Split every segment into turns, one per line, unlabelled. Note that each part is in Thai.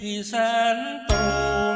พี่แสนตรง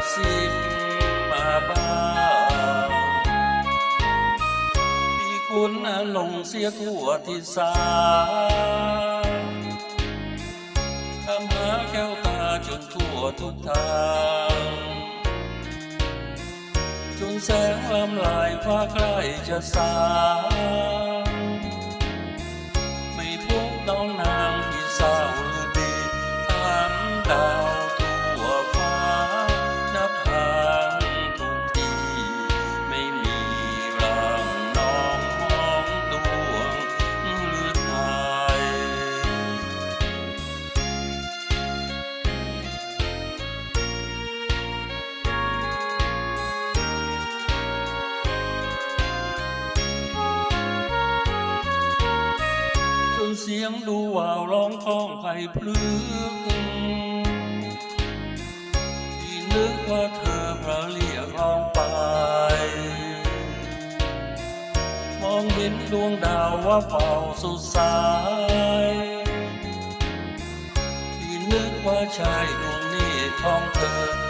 ช่วยกระซิบมาบ้าพี่คุณอนงเสียทั่วที่สาตามหาแก้วตาจนทั่วทุกทางจนแสงลำลายฟ้าใกล้จะสางไม่พบน้องนา ยงดูว่าวร้องท้องไผ่พลึกที่นึกว่าเธอพระเรียกร้องไป มองเห็นดวงดาวว่าเฝ้าสุดสายที่นึกว่าชายดวงนี้ของเธอ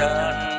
done.